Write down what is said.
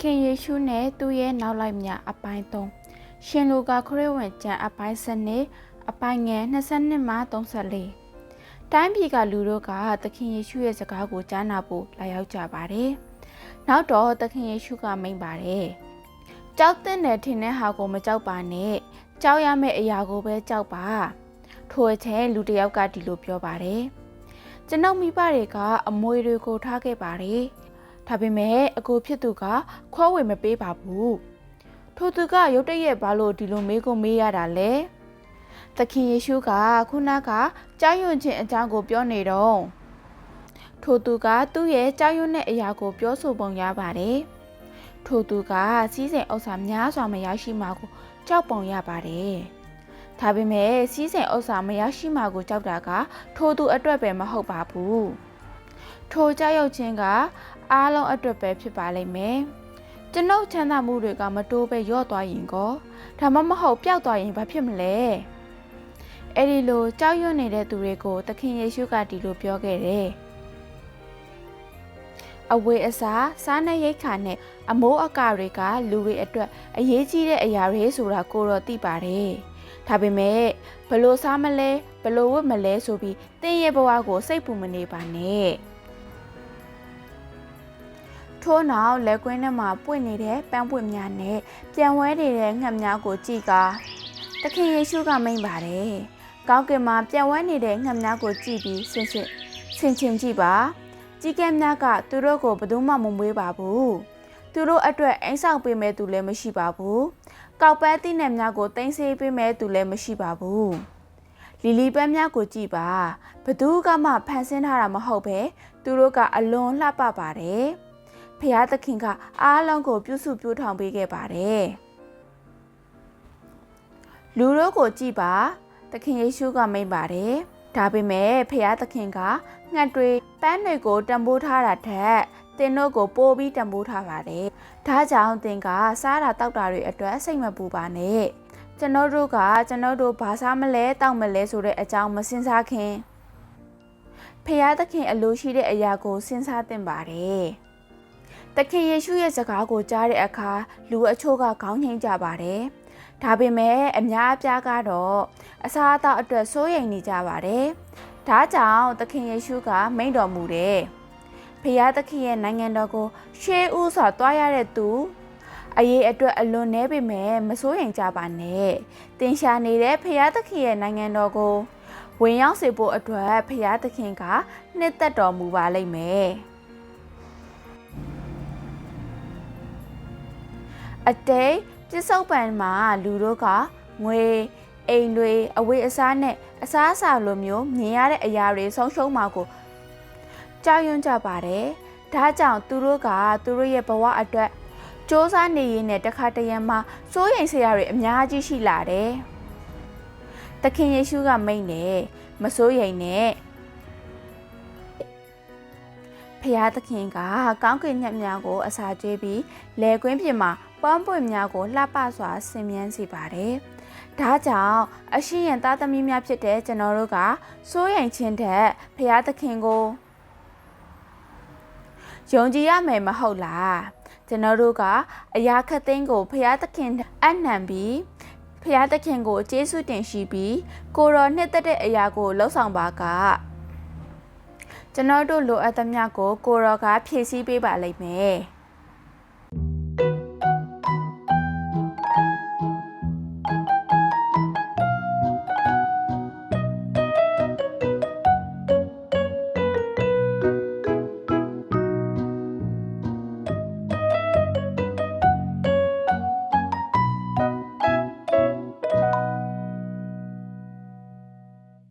ခင်ယေရှုနဲ့သူ့ရဲ့နောက်လိုက်များအပိုင်း3ရှင်လူကာခရစ်ဝင်ကျမ်းအပိုင်း7အပိုင်းငယ်22မှ34တိုင်းပြည်ကလူတို့ကသခင်ယေရှုရဲ့စကားကိုကြားနာဖို့လာရောက်ကြပါတယ်။နောက်တော့သခင်ယေရှုကမိန့်ပါတယ်။ကြောက်တဲ့နယ်ထင်တဲ့ဟာကိုမကြောက်ပါနဲ့။ကြောက်ရမယ့်အရာကိုပဲကြောက်ပါ။ထိုအချိန်လူတစ်ယောက်ကဒီလိုပြောပါတယ်။ကျွန်ုပ်မိဘတွေကအမွေတွေကိုထားခဲ့ပါတယ်။ ဒါပေမဲ့အကိုဖြစ်သူကခွဲဝေမပေးပါဘူးထိုသူကရုတ်တရက်ဘာလို့ဒီလိုမေးခွန်းမေးရတာလဲသခင်ယေရှုကခုနကကြောက်ရွံ့ခြင်းအကြောင်းကိုပြောနေတော့ထိုသူကသူ့ရဲ့ကြောက်ရွံ့တဲ့အရာကိုပြောဆိုပုံရပါတယ်ထိုသူကစီးစိမ်ဥစ္စာများစွာမရရှိမှာကိုကြောက်ပုံရပါတယ်ဒါပေမဲ့စီးစိမ်ဥစ္စာမရရှိမှာကိုကြောက်တာကထိုသူအတွက်ပဲမဟုတ်ပါဘူး ထိုကြောက်ရွံ့ခြင်းကအားလုံးအတွက်ပဲဖြစ်ပါလိမ့်မယ်။ကျွန်ုပ်ချမ်းသာမှုတွေကမတိုးပဲရော့သွားရင်ကောဒါမှမဟုတ်ပျောက်သွားရင်ဘာဖြစ်မလဲ။အဲ့ဒီလိုကြောက်ရွံ့နေတဲ့သူတွေကိုသခင်ယေရှုကဒီလိုပြောခဲ့တယ်။အဝေးအစားစားနပ်ရိက္ခာနဲ့အမိုးအကာတွေက လူတွေအတွက်အရေးကြီးတဲ့အရာတွေဆိုတာကိုတော့သိပါတယ်။ဒါပေမဲ့ဘလို့စားမလဲဘလို့ဝတ်မလဲဆိုပြီးတင်းရဲ့ဘဝကိုစိတ်ပူမနေပါနဲ့။ ထို့နောက်လက်ကွင်းထဲမှာပွင့်နေတဲ့ပန်းပွင့်များနဲ့ပြန်ဝဲနေတဲ့ငှက်များကိုကြည့်ကာသခင်ယေရှုကမိန့်ပါတယ်။ကောင်းကင်မှာပြန်ဝဲနေတဲ့ငှက်များကိုကြည့်ပြီးဆင်ဆင်ဆင်ချင်ကြည့်ပါ။ကြီးကဲများကသူတို့ကိုဘယ်သူမှမမွေးပါဘူး။သူတို့အတွက်အိမ်ဆောင်ပေးမဲ့သူလည်းမရှိပါဘူး။ကောက်ပန်းတိနဲ့များကိုတင်ဆေးပေးမဲ့သူလည်းမရှိပါဘူး။လီလီပန်းများကိုကြည့်ပါဘသူကမှဖန်ဆင်းထားတာမဟုတ်ပဲသူတို့ကအလွန်လှပပါတယ်။ ဖျားသခင်ကအားလုံးကိုပြုစုပြောထောင်ပေးခဲ့ပါတယ်လူတို့ကိုကြည့်ပါ သခင်ယေရှုကမိန့်ပါတယ်ဒါပေမဲ့ဖျားသခင်ကငှက်တွေပန်းတွေကိုတံပိုးထားတာထက်တင်တို့ကိုပိုးပြီးတံပိုးထားပါတယ်ဒါကြောင့်တင်ကစားတာတောက်တာတွေအတွက်စိတ်မပူပါနဲ့ကျွန်တော်တို့ကကျွန်တော်တို့ဘာစားမလဲတောက်မလဲဆိုတဲ့အကြောင်းမစင်စားခင်ဖျားသခင်အလိုရှိတဲ့အရာကိုစဉ်းစားသင့်ပါတယ် တခင်ယေရှုရဲ့စကားကိုကြားတဲ့အခါလူအချို့ကခေါင်းငိမ့်ကြပါတယ်။ဒါပေမဲ့အများအပြားကတော့အစားအသောက်အတွက်စိုးရိမ်နေကြပါတယ်။ဒါကြောင့်သခင်ယေရှုကမိန့်တော်မူတယ်။ဖခင်သခင်ရဲ့နိုင်ငံတော်ကိုရှေးဥစွာတွားရတဲ့သူအရေးအတွက်အလွန်နေပေမဲ့မစိုးရိမ်ကြပါနဲ့။တင်ရှာနေတဲ့ဖခင်သခင်ရဲ့နိုင်ငံတော်ကိုဝင်ရောက်စေဖို့အတွက်ဖခင်သခင်ကနှစ်သက်တော်မူပါလိမ့်မယ်။ အတိတ်ပြစ္ဆုတ်ပံမှာလူတို့ကငွေအိမ်တွေအဝတ်အစားနဲ့အစားအစာလိုမျိုးမြင်ရတဲ့အရာတွေဆုံးရှုံးမှာကိုကြောက်ရွံ့ကြပါတယ်။ဒါကြောင့်သူတို့ကသူတို့ရဲ့ဘဝအတွက်စ조사နေရင်းနဲ့တခါတရံမှာစိုးရိမ်စရာတွေအများကြီးရှိလာတယ်။သခင်ယေရှုကမိန့်တယ်မစိုးရိမ်နဲ့ဖျားသခင်ကကောင်းကင်ညက်များကိုအစာကျွေးပြီးလယ်ကွင်းပြင်မှာ ပန်းပွင့်များကိုလှပစွာဆင်မြန်းစေပါတယ်။ဒါကြောင့်အရှိရင်သားသမီးများဖြစ်တဲ့ကျွန်တော်တို့ကစိုးရိမ်ခြင်းတဲ့ဖရာသခင်ကိုယုံကြည်ရမယ်မဟုတ်လား။ကျွန်တော်တို့ကအရာခတ်သိမ်းကိုဖရာသခင်အနှံပြီးဖရာသခင်ကိုကျေးဇူးတင်ရှိပြီးကိုရောနှစ်သက်တဲ့အရာကိုလှုပ်ဆောင်ပါကကျွန်တော်တို့လိုအပ်သမျှကိုကိုရောကဖြည့်ဆည်းပေးပါလိမ့်မယ်။